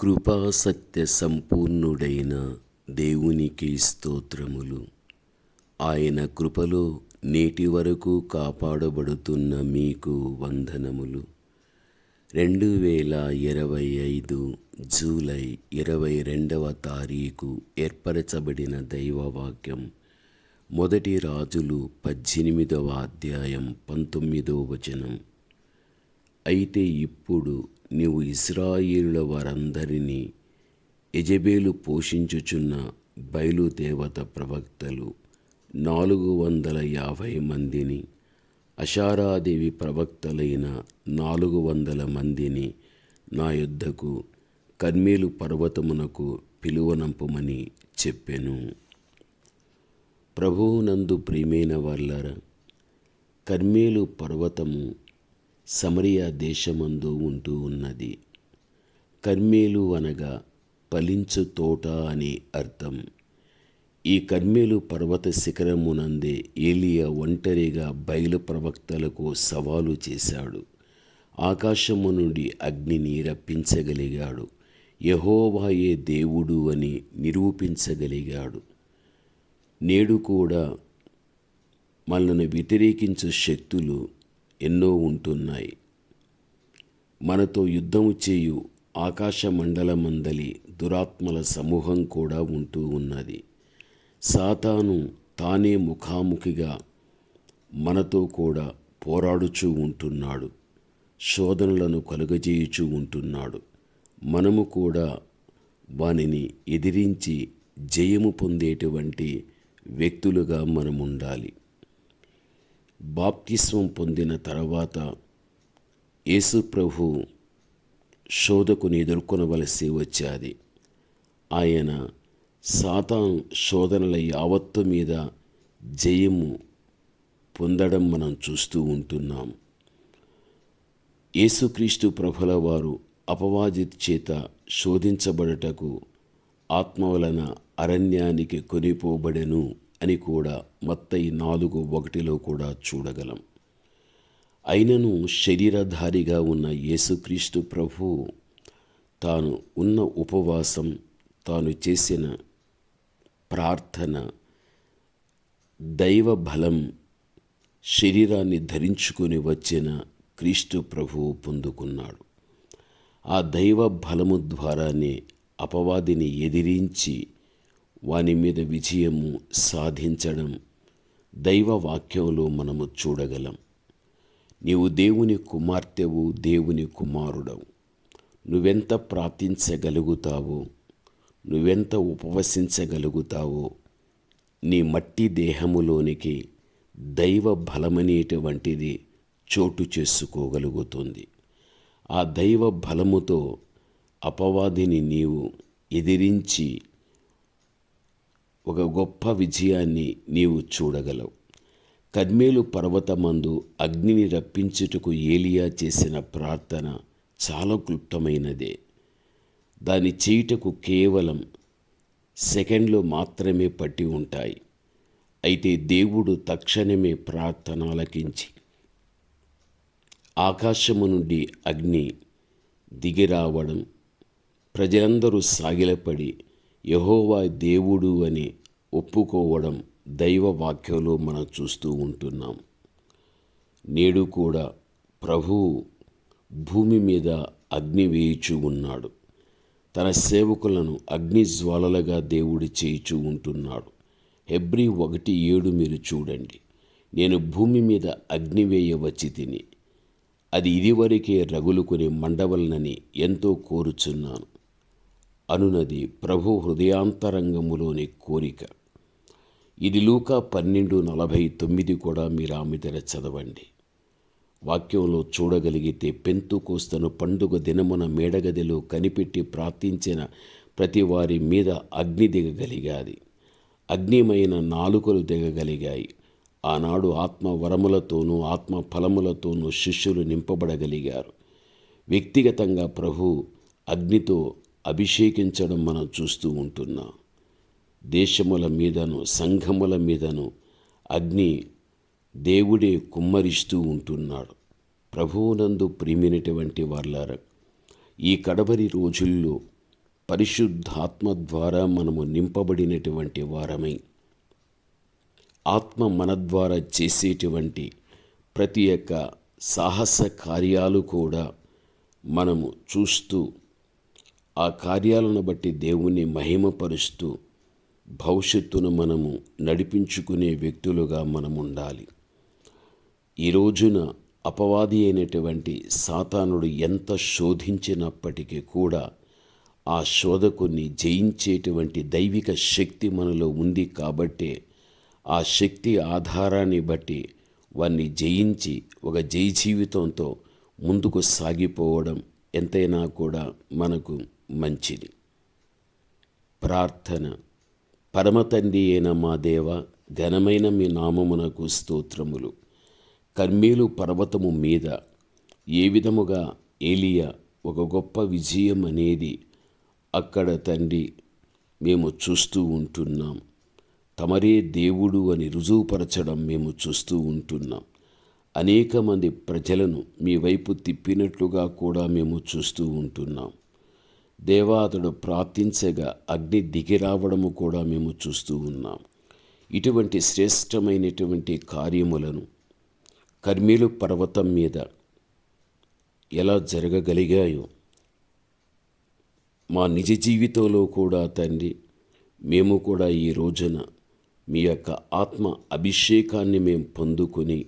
కృపాసత్య సంపూర్ణుడైన దేవునికి స్తోత్రములు. ఆయన కృపలో నేటి వరకు కాపాడబడుతున్న మీకు వందనములు. రెండు వేల ఇరవై ఐదు జూలై ఇరవై రెండవ తారీఖు ఏర్పరచబడిన దైవవాక్యం. మొదటి రాజులు పద్దెనిమిదవ అధ్యాయం పంతొమ్మిదవ వచనం. అయితే ఇప్పుడు నీవు ఇస్రాయేలుల వారందరినీ ఎజబేలు పోషించుచున్న బయలుదేవత ప్రవక్తలు నాలుగు వందల యాభై మందిని అషారాదేవి ప్రవక్తలైన నాలుగు వందల మందిని నా యుద్ధకు కర్మేలు పర్వతమునకు పిలువనంపమని చెప్పెను. ప్రభువునందు ప్రియమైన వాళ్ళరా కర్మేలు పర్వతము సమరియా దేశమందు ఉంటూ ఉన్నది. కర్మేలు అనగా ఫలించు తోట అని అర్థం. ఈ కర్మేలు పర్వత శిఖరమునందే ఏలియా ఒంటరిగా బయలు ప్రవక్తలకు సవాలు చేశాడు. ఆకాశము నుండి అగ్నిని రప్పించగలిగాడు. యహోవాయే దేవుడు అని నిరూపించగలిగాడు. నేడు కూడా మనల్ని వ్యతిరేకించు శక్తులు ఎన్నో ఉంటున్నాయి. మనతో యుద్ధము చేయు ఆకాశ మండలమందలి దురాత్మల సమూహం కూడా ఉంటూ ఉన్నది. సాతాను తానే ముఖాముఖిగా మనతో కూడా పోరాడుచూ ఉంటున్నాడు. శోధనలను కలుగజేయుచూ ఉంటున్నాడు. మనము కూడా వానిని ఎదిరించి జయము పొందేటువంటి వ్యక్తులుగా మనముండాలి. బాప్తిస్వం పొందిన తర్వాత యేసు ప్రభు శోధకుని ఎదుర్కొనవలసి వచ్చేది. ఆయన సాతాన్ శోధనల యావత్తు మీద జయము పొందడం మనం చూస్తూ ఉంటున్నాం. యేసుక్రీస్తు ప్రభుల వారు అపవాది చేత శోధించబడటకు ఆత్మ వలన అరణ్యానికి కొనిపోబడెను. అని కూడా మత్తయి నాలుగు ఒకటిలో కూడా చూడగలం. అయినను శరీరధారిగా ఉన్న యేసుక్రీస్తు ప్రభు తాను ఉన్న ఉపవాసం తాను చేసిన ప్రార్థన దైవ బలం శరీరాన్ని ధరించుకొని వచ్చిన క్రీస్తు ప్రభువు పొందుకున్నాడు. ఆ దైవ బలము ద్వారానే అపవాదిని ఎదిరించి వాని మీద విజయము సాధించడం దైవ వాక్యంలో మనము చూడగలం. నీవు దేవుని కుమార్తెవు దేవుని కుమారుడవు. నువ్వెంత ప్రార్థించగలుగుతావో? నువ్వెంత ఉపవసించగలుగుతావో? నీ మట్టి దేహములోనికి దైవ బలమనేటువంటిది చోటు చేసుకోగలుగుతుంది. ఆ దైవ బలముతో అపవాదిని నీవు ఎదిరించి ఒక గొప్ప విజయాన్ని నీవు చూడగలవు. కర్మేలు పర్వతమందు అగ్నిని రప్పించుటకు ఏలియా చేసిన ప్రార్థన చాలా క్లుప్తమైనదే. దాని చేయుటకు కేవలం సెకండ్లు మాత్రమే పట్టి ఉంటాయి. అయితే దేవుడు తక్షణమే ప్రార్థన ఆలకించి ఆకాశము నుండి అగ్ని దిగిరావడం ప్రజలందరూ సాగిలపడి యహోవా దేవుడు అని ఒప్పుకోవడం దైవ వాక్యంలో మనం చూస్తూ ఉంటున్నాం. నేడు కూడా ప్రభువు భూమి మీద అగ్ని వేయిచు ఉన్నాడు. తన సేవకులను అగ్ని జ్వాలలుగా దేవుడు చేయిచూ ఉంటున్నాడు. హెబ్రి ఒకటి ఏడు మీరు చూడండి. నేను భూమి మీద అగ్ని వేయవచ్చి తిని అది ఇదివరకే రగులుకొని మండవలనని ఎంతో కోరుచున్నాను. అనునది ప్రభు హృదయాంతరంగములోని కోరిక. ఇది లూకా పన్నెండు నలభై తొమ్మిది కూడా మీరు ఆమె దగ్గర చదవండి. వాక్యంలో చూడగలిగితే పెంతు కోస్తను పండుగ దినమున మేడగదిలో కనిపెట్టి ప్రార్థించిన ప్రతి వారి మీద అగ్ని దిగగలిగాది. అగ్నిమైన నాలుకలు దిగగలిగాయి. ఆనాడు ఆత్మ వరములతోనూ ఆత్మ ఫలములతోనూ శిష్యులు నింపబడగలిగారు. వ్యక్తిగతంగా ప్రభు అగ్నితో అభిషేకించడం మనం చూస్తూ ఉంటున్నాం. దేశముల మీదను సంఘముల మీదను అగ్ని దేవుడే కుమ్మరిస్తూ ఉంటున్నాడు. ప్రభువునందు ప్రియమైనటువంటి వాళ్ళార ఈ కడవరి రోజుల్లో పరిశుద్ధాత్మ ద్వారా మనము నింపబడినటువంటి వారమై ఆత్మ మన ద్వారా చేసేటువంటి ప్రతి ఒక్క సాహస కార్యాలు కూడా మనము చూస్తూ ఆ కార్యాలను బట్టి దేవుణ్ణి మహిమపరుస్తూ భవిష్యత్తును మనము నడిపించుకునే వ్యక్తులుగా మనం ఉండాలి ఈ రోజున అపవాది అయినటువంటి సాతానుడు ఎంత శోధించినప్పటికీ కూడా ఆ శోధకుని జయించేటువంటి దైవిక శక్తి మనలో ఉంది కాబట్టే ఆ శక్తి ఆధారాన్ని బట్టి వారిని జయించి ఒక జై జీవితంతో ముందుకు సాగిపోవడం ఎంతైనా కూడా మనకు మంచిది. ప్రార్థన. పరమతండ్రి అయిన మా దేవ ఘనమైన మీ నామమునకు స్తోత్రములు. కర్మీలు పర్వతము మీద ఏ విధముగా ఏలియా ఒక గొప్ప విజయం అనేది అక్కడ తండ్రి మేము చూస్తూ ఉంటున్నాం. తమరే దేవుడు అని రుజువుపరచడం మేము చూస్తూ ఉంటున్నాం. అనేక మంది ప్రజలను మీ వైపు తిప్పినట్లుగా కూడా మేము చూస్తూ ఉంటున్నాం. దేవాదుడు ప్రార్థించగా అగ్ని దిగిరావడము కూడా మేము చూస్తూ ఉన్నాం. ఇటువంటి శ్రేష్టమైనటువంటి కార్యములను కర్మీలు పర్వతం మీద ఎలా జరగగలిగాయో మా నిజ జీవితంలో కూడా తండ్రి మేము కూడా ఈ రోజున మీ యొక్క ఆత్మ అభిషేకాన్ని మేము పొందుకొని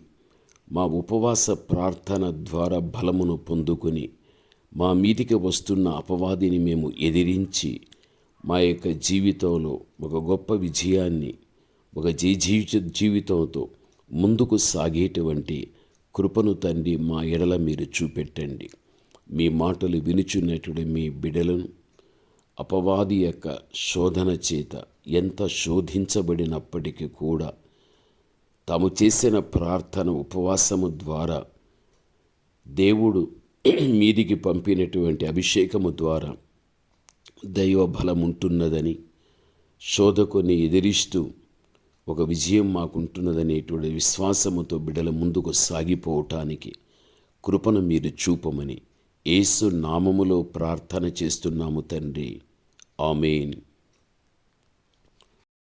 మా ఉపవాస ప్రార్థన ద్వారా బలమును పొందుకొని మా మీదికి వస్తున్న అపవాదిని మేము ఎదిరించి మా యొక్క జీవితంలో ఒక గొప్ప విజయాన్ని ఒక జీ జీవిత జీవితంతో ముందుకు సాగేటువంటి కృపను తండ్రి మా ఎడల మీరు చూపెట్టండి. మీ మాటలు వినుచున్నటువంటి మీ బిడలను అపవాది యొక్క శోధన చేత ఎంత శోధించబడినప్పటికీ కూడా తాము చేసిన ప్రార్థన ఉపవాసము ద్వారా దేవుడు మీదికి పంపినటువంటి అభిషేకము ద్వారా దైవ బలం ఉంటున్నదని శోధకుని ఎదిరిస్తూ ఒక విజయం మాకుంటున్నదనేటువంటి విశ్వాసముతో బిడల ముందుకు సాగిపోవటానికి కృపను మీరు చూపమని ఏసు నామములో ప్రార్థన చేస్తున్నాము తండ్రి. ఆమెన్.